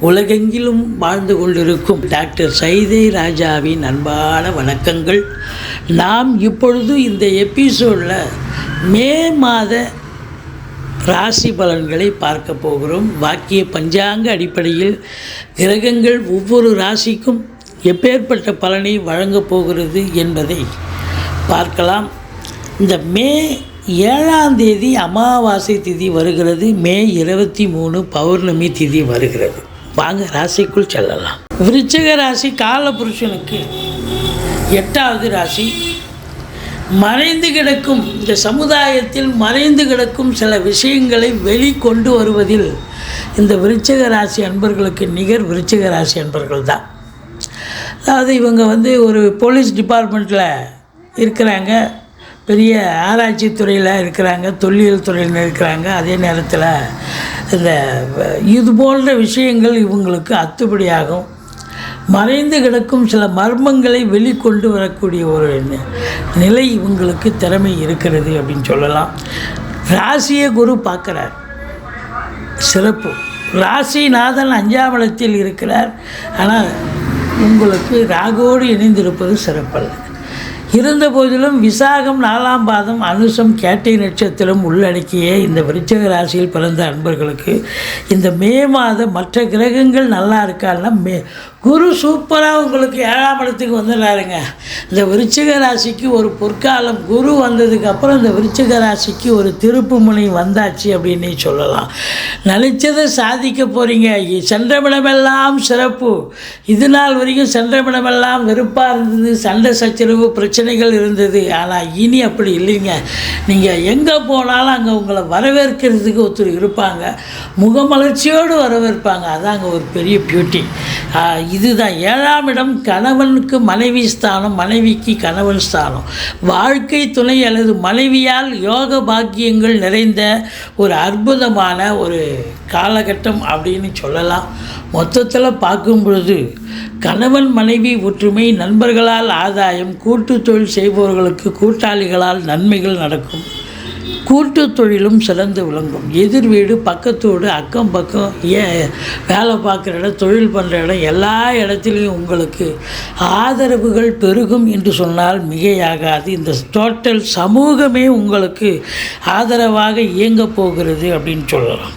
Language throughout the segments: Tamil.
உலகெங்கிலும் வாழ்ந்து கொண்டிருக்கும் டாக்டர் சைதை ராஜாவின் அன்பான வணக்கங்கள். நாம் இப்பொழுது இந்த எபிசோடில் மே மாத ராசி பலன்களை பார்க்க போகிறோம். வாக்கிய பஞ்சாங்க அடிப்படையில் கிரகங்கள் ஒவ்வொரு ராசிக்கும் எப்பேற்பட்ட பலனை வழங்கப் போகிறது என்பதை பார்க்கலாம். இந்த மே ஏழாம் தேதி அமாவாசை திதி வருகிறது. மே இருபத்தி மூணு பௌர்ணமி திதி வருகிறது. வாங்க ராசிக்குள் செல்லலாம். விருச்சிக ராசி காலபுருஷனுக்கு எட்டாவது ராசி. மறைந்து கிடக்கும் இந்த சமுதாயத்தில் மறைந்து கிடக்கும் சில விஷயங்களை வெளிக்கொண்டு வருவதில் இந்த விருச்சிக ராசி அன்பர்களுக்கு நிகர் விருச்சிக ராசி அன்பர்கள் தான் அதாவது இவங்க வந்து ஒரு போலீஸ் டிபார்ட்மெண்ட்டில் இருக்கிறாங்க. பெரிய ஆராய்ச்சி துறையில் இருக்கிறாங்க தொல்லியல் துறையில் இருக்கிறாங்க. அதே நேரத்தில் இந்த இது போன்ற விஷயங்கள் இவங்களுக்கு அத்துப்படியாகும். மறைந்து கிடக்கும் சில மர்மங்களை வெளிக்கொண்டு வரக்கூடிய ஒரு நிலை இவங்களுக்கு திறமை இருக்கிறது அப்படின்னு சொல்லலாம். ராசியை குரு பார்க்குறார். சிறப்பு. ராசிநாதன் அஞ்சாம் இடத்தில் இருக்கிறார். ஆனால் உங்களுக்கு ராகோடு இணைந்திருப்பது சிறப்பல்ல. இருந்த போதிலும் விசாகம் நாலாம் பாதம் அனுசம் கேட்டை நட்சத்திரம் உள்ளடக்கிய இந்த விருச்சக ராசியில் பிறந்த அன்பர்களுக்கு இந்த மே மாதம் மற்ற கிரகங்கள் நல்லா இருக்கான்னா மே குரு சூப்பராக உங்களுக்கு ஏழாம் இடத்துக்கு வந்துடுறாருங்க. இந்த விருச்சிக ராசிக்கு ஒரு பொற்காலம் குரு வந்ததுக்கப்புறம் இந்த விருச்சிக ராசிக்கு ஒரு திருப்பு முனை வந்தாச்சு அப்படின்னு சொல்லலாம். நினச்சதை சாதிக்க போகிறீங்க சென்றமிடமெல்லாம் சிறப்பு. இது நாள் வரைக்கும் சென்றமிடமெல்லாம் வெறுப்பாக இருந்தது. சண்டை சச்சரவு பிரச்சனைகள் இருந்தது. ஆனால் இனி அப்படி இல்லைங்க. நீங்கள் எங்கே போனாலும் அங்கே உங்களை வரவேற்கிறதுக்கு ஒருத்தர் இருப்பாங்க. முகமலர்ச்சியோடு வரவேற்பாங்க. அதாங்க ஒரு பெரிய பியூட்டி இதுதான் ஏழாம் இடம் கணவனுக்கு மனைவி ஸ்தானம் மனைவிக்கு கணவன் ஸ்தானம். வாழ்க்கை துணை அல்லது மனைவியால் யோக பாக்கியங்கள் நிறைந்த ஒரு அற்புதமான ஒரு காலகட்டம் அப்படின்னு சொல்லலாம். மொத்தத்தில் பார்க்கும் பொழுது கணவன் மனைவி ஒற்றுமை நண்பர்களால் ஆதாயம் கூட்டு தொழில் செய்பவர்களுக்கு கூட்டாளிகளால் நன்மைகள் நடக்கும். கூட்டு தொழிலும் சிறந்து விளங்கும். எதிர் வீடு பக்கத்தோடு அக்கம் பக்கம் ஏன் வேலை பார்க்குற இடம் தொழில் பண்ணுற இடம் எல்லா இடத்துலையும் உங்களுக்கு ஆதரவுகள் பெருகும் என்று சொன்னால் மிகையாகாது. இந்த டோட்டல் சமூகமே உங்களுக்கு ஆதரவாக இயங்க போகிறது அப்படின்னு சொல்லலாம்.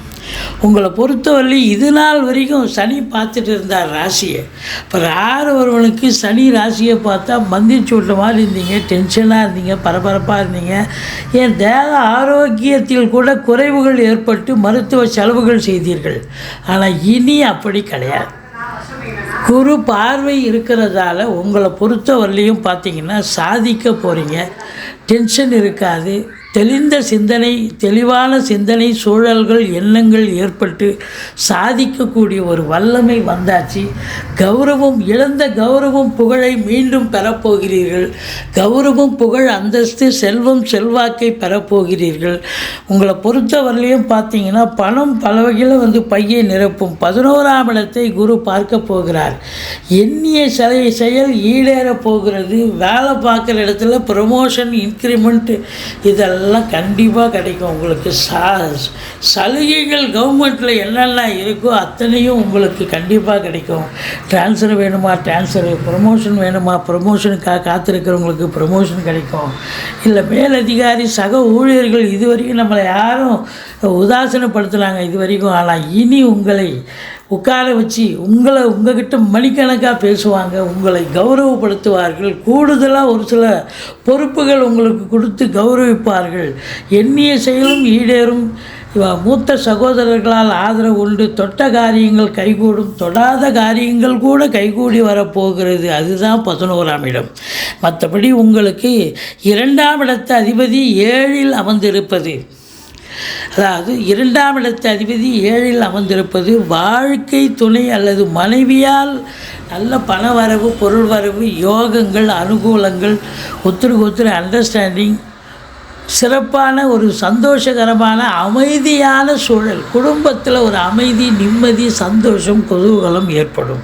உங்களை பொறுத்தவரை இது நாள் வரைக்கும் சனி பார்த்துட்டு இருந்தார் ராசியை. இப்போ ஆறு ஒருவனுக்கு சனி ராசியை பார்த்தா மந்திச்சு விட்ட மாதிரி இருந்தீங்க டென்ஷனாக இருந்தீங்க பரபரப்பாக இருந்தீங்க. என் தேக ஆரோக்கியத்தில் கூட குறைவுகள் ஏற்பட்டு மருத்துவ செலவுகள் செய்தீர்கள். ஆனால் இனி அப்படி கிடையாது. குரு பார்வை இருக்கிறதால உங்களை பொறுத்தவரையிலையும் பார்த்தீங்கன்னா சாதிக்க போகிறீங்க டென்ஷன் இருக்காது. தெளிந்த சிந்தனை தெளிவான சிந்தனை சூழல்கள் எண்ணங்கள் ஏற்பட்டு சாதிக்கக்கூடிய ஒரு வல்லமை வந்தாச்சு. கௌரவம் இழந்த கௌரவம் புகழை மீண்டும் பெறப்போகிறீர்கள். கௌரவம் புகழ் அந்தஸ்து செல்வம் செல்வாக்கை பெறப்போகிறீர்கள். உங்களை பொறுத்தவரையிலையும் பார்த்தீங்கன்னா பணம் பல வகையில் வந்து பையை நிரப்பும். பதினோராம் இடத்தை குரு பார்க்க போகிறார். எண்ணிய சிலை செயல் ஈடேற போகிறது. வேலை பார்க்குற இடத்துல ப்ரொமோஷன் இன்க்ரிமெண்ட் இதெல்லாம் கண்டிப்பாக கிடைக்கும் உங்களுக்கு. சா சலுகைகள் கவர்மெண்ட்டில் என்னென்ன இருக்கோ அத்தனையும் உங்களுக்கு கண்டிப்பாக கிடைக்கும். ட்ரான்ஸ்ஃபர் வேணுமா ட்ரான்ஸ்ஃபர் ப்ரொமோஷன் வேணுமா ப்ரமோஷனுக்காக காத்திருக்கிறவங்களுக்கு ப்ரமோஷன் கிடைக்கும். இல்லை மேலதிகாரி சக ஊழியர்கள் இது வரைக்கும் நம்மளை யாரும் உதாசீனப்படுத்தினாங்க இது வரைக்கும் ஆனால் இனி உங்களை உட்கார வச்சு உங்களை உங்ககிட்ட மணிக்கணக்காக பேசுவாங்க உங்களை கௌரவப்படுத்துவார்கள். கூடுதலாக ஒரு சில பொறுப்புகள் உங்களுக்கு கொடுத்து கௌரவிப்பார்கள். எண்ணிய செயலும் ஈடேறும். மூத்த சகோதரர்களால் ஆதரவு உண்டு. தொட்ட காரியங்கள் கைகூடும். தொடாத காரியங்கள் கூட கைகூடி வரப்போகிறது. அதுதான் பதினோராம் இடம். மற்றபடி உங்களுக்கு இரண்டாம் இடத்து அதிபதி ஏழில் அமர்ந்திருப்பது. அதாவது இரண்டாம் இடத்து அதிபதி ஏழில் அமர்ந்திருப்பது வாழ்க்கை துணை அல்லது மனைவியால் நல்ல பண வரவு பொருள் வரவு யோகங்கள் அனுகூலங்கள் ஒத்துருக்கு ஒத்துரு அண்டர்ஸ்டாண்டிங் சிறப்பான ஒரு சந்தோஷகரமான அமைதியான சூழல். குடும்பத்தில் ஒரு அமைதி நிம்மதி சந்தோஷம் குதூகலம் ஏற்படும்.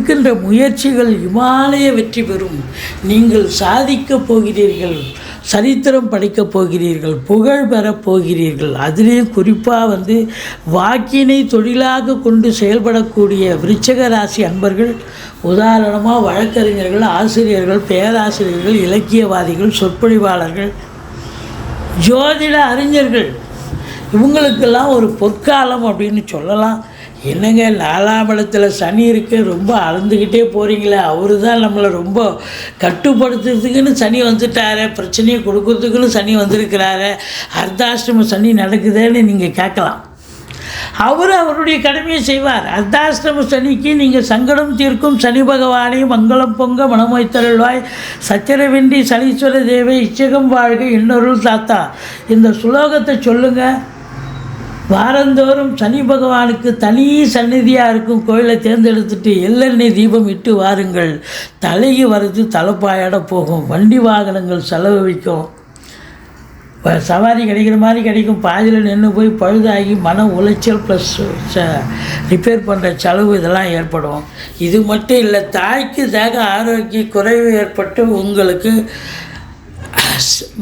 எடுக்கின்ற முயற்சிகள் இமாலய வெற்றி பெறும். நீங்கள் சாதிக்கப் போகிறீர்கள் சரித்திரம் படைக்கப் போகிறீர்கள் புகழ் பெறப் போகிறீர்கள். அதிலேயும் குறிப்பாக வந்து வாக்கினை தொழிலாக கொண்டு செயல்படக்கூடிய விருச்சக ராசி அன்பர்கள் உதாரணமாக வழக்கறிஞர்கள் ஆசிரியர்கள் பேராசிரியர்கள் இலக்கியவாதிகள் சொற்பொழிவாளர்கள் ஜோதிட அறிஞர்கள். இவங்களுக்கெல்லாம் ஒரு பொற்காலம் அப்படின்னு சொல்லலாம். என்னங்க நாலாம் சனி இருக்கு ரொம்ப அளந்துக்கிட்டே போகிறீங்களே அவரு தான் நம்மளை ரொம்ப கட்டுப்படுத்துறதுக்குன்னு சனி வந்துட்டாரு பிரச்சனையை கொடுக்கறதுக்குன்னு சனி வந்திருக்கிறாரு அர்த்தாஷ்டம சனி நடக்குதுன்னு நீங்கள் கேட்கலாம். அவர் அவருடைய கடமையை செய்வார். அர்த்தாஷ்டம சனிக்கு நீங்கள் சங்கடம் தீர்க்கும் சனி பகவானை மங்களம் பொங்க மனமொய்த்தருள்வாய் சச்சரவின்றி சனீஸ்வர தேவை இச்சகம் வாழ்க இன்னொருள் தாத்தா இந்த சுலோகத்தை சொல்லுங்கள் வாரந்தோறும் சனி பகவானுக்கு தனி சந்நிதியாக இருக்கும் கோயிலை தேர்ந்தெடுத்துட்டு எள்ளெண்ணெய் தீபம் இட்டு வாருங்கள். தலைக்கு வரது தலைப்பாயாட போகும். வண்டி வாகனங்கள் செலவு வைக்கும். சவாரி கிடைக்கிற மாதிரி கிடைக்கும். பாதியில் நின்று போய் பழுதாகி மன உளைச்சல் ப்ளஸ் ரிப்பேர் பண்ணுற செலவு இதெல்லாம் ஏற்படும். இது மட்டும் இல்லை தாய்க்கு தேக ஆரோக்கிய குறைவு ஏற்பட்டு உங்களுக்கு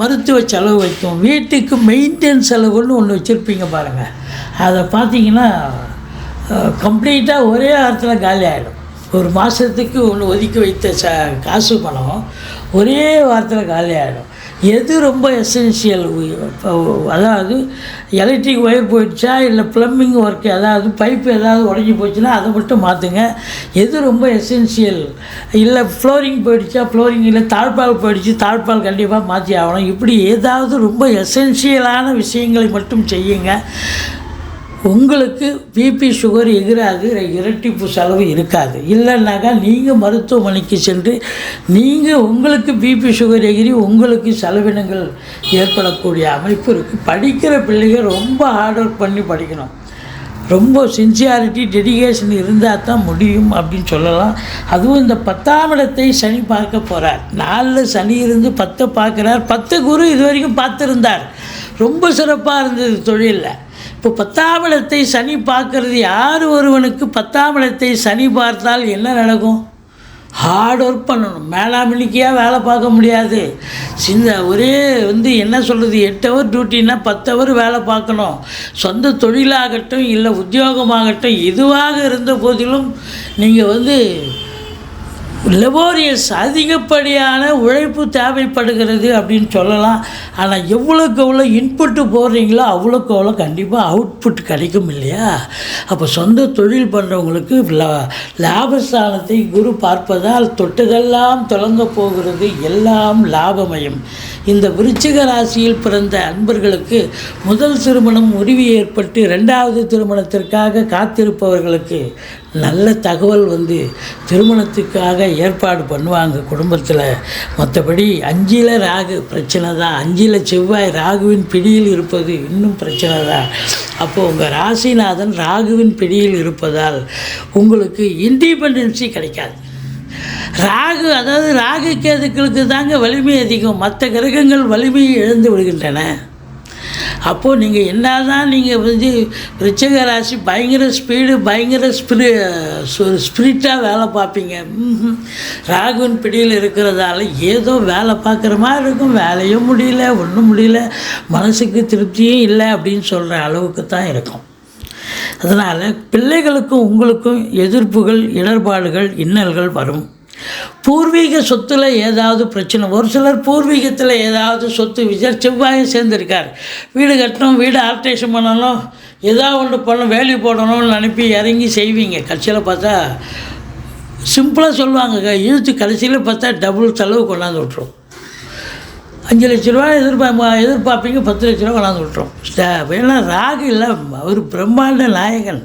மருத்துவ செலவு வைக்கும் வீட்டுக்கு மெயின்டெனன்ஸ் செலவுன்னு ஒன்று வச்சுருப்பீங்க பாருங்கள் அதை பார்த்தீங்கன்னா கம்ப்ளீட்டாக ஒரே ஆரத்தில் காலி ஆகிடும் ஒரு மாதத்துக்கு ஒன்று ஒதுக்கி வைத்த ச காசு பணம். ஒரே வாரத்தில் காலி ஆகிடும் எது ரொம்ப எசென்ஷியல் அதாவது எலக்ட்ரிக் ஒயர் போயிடுச்சா இல்லை ப்ளம்பிங் ஒர்க் ஏதாவது பைப்பு ஏதாவது உடஞ்சி போச்சுன்னா அதை மட்டும் மாற்றுங்க எது ரொம்ப எசென்ஷியல் இல்லை ஃப்ளோரிங் போயிடுச்சா ஃப்ளோரிங் இல்லை தாழ்பால் போயிடுச்சு தாழ்பால் கண்டிப்பாக மாற்றி ஆகணும். இப்படி ஏதாவது ரொம்ப எசென்ஷியலான விஷயங்களை மட்டும் செய்யுங்க. உங்களுக்கு பிபி சுகர் எதிராது இரட்டிப்பு செலவு இருக்காது. இல்லைன்னாக்கா நீங்கள் மருத்துவமனைக்கு சென்று நீங்கள் உங்களுக்கு பிபி சுகர் எகிரி உங்களுக்கு செலவினங்கள் ஏற்படக்கூடிய அமைப்பு இருக்குது படிக்கிற பிள்ளைகள் ரொம்ப ஹார்ட் ஒர்க் பண்ணி படிக்கணும். ரொம்ப சின்சியாரிட்டி டெடிகேஷன் இருந்தால் தான் முடியும் அப்படின்னு சொல்லலாம். அதுவும் இந்த பத்தாம் இடத்தை சனி பார்க்க போகிறார் நாலில் சனி இருந்து பத்தை பார்க்குறார். பத்து குரு இது வரைக்கும் பார்த்துருந்தார். ரொம்ப சிறப்பாக இருந்தது தொழிலில். இப்போ பத்தாம் இடத்தை சனி பார்க்கறது யார் ஒருவனுக்கு பத்தாம் இடத்தை சனி பார்த்தால் என்ன நடக்கும்? ஹார்ட் ஒர்க் பண்ணணும். மேலாமணிக்கையாக வேலை பார்க்க முடியாது. சின்ன ஒரே வந்து என்ன சொல்கிறது எட்டு ஹவர் டியூட்டின்னா பத்து ஹவர் வேலை பார்க்கணும். சொந்த தொழிலாகட்டும் இல்லை உத்தியோகமாகட்டும் எதுவாக இருந்த போதிலும் நீங்கள் வந்து லெபோரியஸ் அதிகப்படியான உழைப்பு தேவைப்படுகிறது அப்படின்னு சொல்லலாம். ஆனால் எவ்வளோக்கு எவ்வளோ இன்புட்டு போடுறீங்களோ அவ்வளோக்கு அவ்வளோ கண்டிப்பாக அவுட்புட் கிடைக்கும் இல்லையா? அப்போ சொந்த தொழில் பண்ணுறவங்களுக்கு லாபஸ்தானத்தை குரு பார்ப்பதால் தொட்டதெல்லாம் தொடங்க போகிறது எல்லாம் லாபமயம். இந்த விருச்சிக ராசியில் பிறந்த அன்பர்களுக்கு முதல் திருமணம் உரிவு ஏற்பட்டு ரெண்டாவது திருமணத்திற்காக காத்திருப்பவர்களுக்கு நல்ல தகவல் வந்து திருமணத்துக்காக ஏற்பாடு பண்ணுவாங்க குடும்பத்தில். மற்றபடி அஞ்சில் ராகு பிரச்சனை தான். அஞ்சில் செவ்வாய் ராகுவின் பிடியில் இருப்பது இன்னும் பிரச்சனை தான். அப்போது உங்கள் ராசிநாதன் ராகுவின் பிடியில் இருப்பதால் உங்களுக்கு இண்டிபெண்டன்சி கிடைக்காது. ராகு அதாவது ராகு கேதுக்களுக்கு தாங்க வலிமை அதிகம். மற்ற கிரகங்கள் வலிமையை இழந்து விடுகின்றன. அப்போது நீங்கள் என்ன தான் நீங்கள் வந்து விருச்சிக ராசி பயங்கர ஸ்பீடு பயங்கர ஸ்பிரி ஸ்பிரிட்டாக வேலை பார்ப்பீங்க. ம்ஹும். ராகுவின் பிடியில் இருக்கிறதால ஏதோ வேலை பார்க்குற மாதிரி இருக்கும். வேலையும் முடியல ஒன்றும் முடியல. மனசுக்கு திருப்தியும் இல்லை அப்படின்னு சொல்கிற அளவுக்கு தான் இருக்கும். அதனால் பிள்ளைகளுக்கும் உங்களுக்கும் எதிர்ப்புகள் இடர்பாடுகள் இன்னல்கள் வரும். பூர்வீக சொத்தில் ஏதாவது பிரச்சனை ஒரு சிலர் பூர்வீகத்தில் ஏதாவது சொத்து விஜய் செவ்வாயும் சேர்ந்துருக்கார். வீடு கட்டணும் வீடு ஆல்ட்ரேஷன் பண்ணணும் ஏதாவது ஒன்று பண்ணணும் வேலி போடணும்னு அனுப்பி இறங்கி செய்வீங்க. கட்சியில் பார்த்தா சிம்பிளாக சொல்லுவாங்க இழுத்து கடைசியில் பார்த்தா டபுள் செலவு கொண்டாந்து விட்ரும் அஞ்சு லட்ச ரூபா எதிர்பார்ப்பா எதிர்பார்ப்பீங்க பத்து லட்ச ரூபா கொண்டாந்து விட்ரும் ஏன்னா ராகு இல்லை அவர் பிரம்மாண்ட நாயகன்.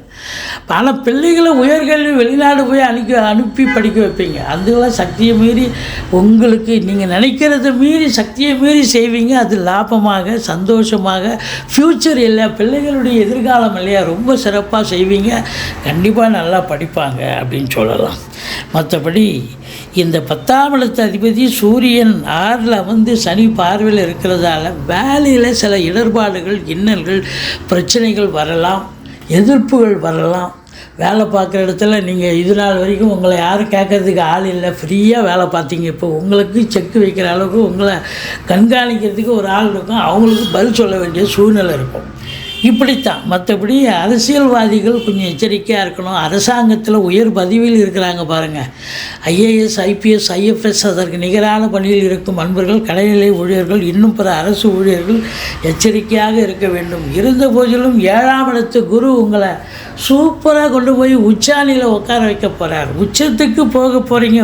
ஆனால் பிள்ளைகளை உயர்கல்வி வெளிநாடு போய் அனுப்பி அனுப்பி படிக்க வைப்பீங்க. அதுலாம் சக்தியை மீறி உங்களுக்கு நீங்கள் நினைக்கிறத மீறி சக்தியை மீறி செய்வீங்க. அது லாபமாக சந்தோஷமாக ஃப்யூச்சர் இல்லை பிள்ளைகளுடைய எதிர்காலம் இல்லையா ரொம்ப சிறப்பாக செய்வீங்க. கண்டிப்பாக நல்லா படிப்பாங்க அப்படின்னு சொல்லலாம். மற்றபடி இந்த பத்தாம் இடத்து அதிபதி சூரியன் ஆறில் வந்து சனி பார்வையில் இருக்கிறதால வேலையில் சில இடர்பாடுகள் இன்னல்கள் பிரச்சனைகள் வரலாம். எதிர்ப்புகள் வரலாம். வேலை பார்க்குற இடத்துல நீங்கள் இது நாள் வரைக்கும் உங்களை யாரும் கேட்கறதுக்கு ஆள் இல்லை. ஃப்ரீயாக வேலை பார்த்தீங்க. இப்போ உங்களுக்கு செக் வைக்கிற அளவுக்கு உங்களை கண்காணிக்கிறதுக்கு ஒரு ஆள் இருக்கும். அவங்களுக்கு பதில் சொல்ல வேண்டிய சூழ்நிலை இருக்கும். இப்படித்தான். மற்றபடி அரசியல்வாதிகள் கொஞ்சம் எச்சரிக்கையாக இருக்கணும். அரசாங்கத்தில் உயர் பதவியில் இருக்கிறாங்க பாருங்கள் ஐஏஎஸ் ஐபிஎஸ் ஐஎஃப்எஸ் அதற்கு நிகரான பணியில் இருக்கும் அன்பர்கள் கடைநிலை ஊழியர்கள் இன்னும் பிற அரசு ஊழியர்கள் எச்சரிக்கையாக இருக்க வேண்டும். இருந்த போதிலும் ஏழாம் இடத்து குரு உங்களை சூப்பராக கொண்டு போய் உச்சாணியில் உட்கார வைக்க போகிறார் உச்சத்துக்கு போக போகிறீங்க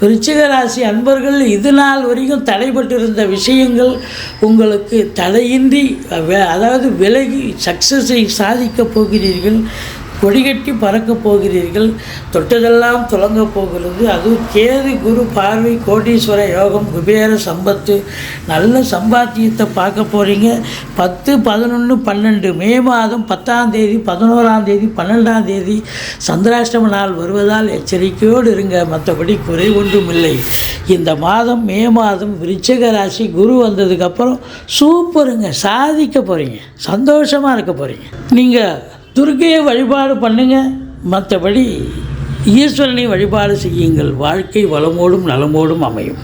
விருச்சிக ராசி அன்பர்கள் இது நாள் வரைக்கும் தடைபட்டிருந்த விஷயங்கள் உங்களுக்கு தடையின்றி அதாவது விலகி சக்ஸஸை சாதிக்கப் போகிறீர்கள். கொடிகட்டி பறக்கப் போகிறீர்கள். தொட்டதெல்லாம் துலங்கப் போகிறது. அதுவும் கேது குரு பார்வை கோடீஸ்வர யோகம் குபேர சம்பத்து. நல்ல சம்பாத்தியத்தை பார்க்க போகிறீங்க பத்து பதினொன்று பன்னெண்டு. மே மாதம் பத்தாம் தேதி பதினோராம் தேதி பன்னெண்டாம் தேதி சந்திராஷ்டம நாள் வருவதால் எச்சரிக்கையோடு இருங்க. மற்றபடி குறை ஒன்றும் இல்லை இந்த மாதம் மே மாதம் விருச்சக ராசி குரு வந்ததுக்கப்புறம் சூப்பருங்க. சாதிக்க போகிறீங்க சந்தோஷமாக இருக்க போகிறீங்க நீங்கள் துர்க்கையை வழிபாடு பண்ணுங்க. மற்றபடி ஈஸ்வரனை வழிபாடு செய்யுங்கள். வாழ்க்கை வளமோடும் நலமோடும் அமையும்.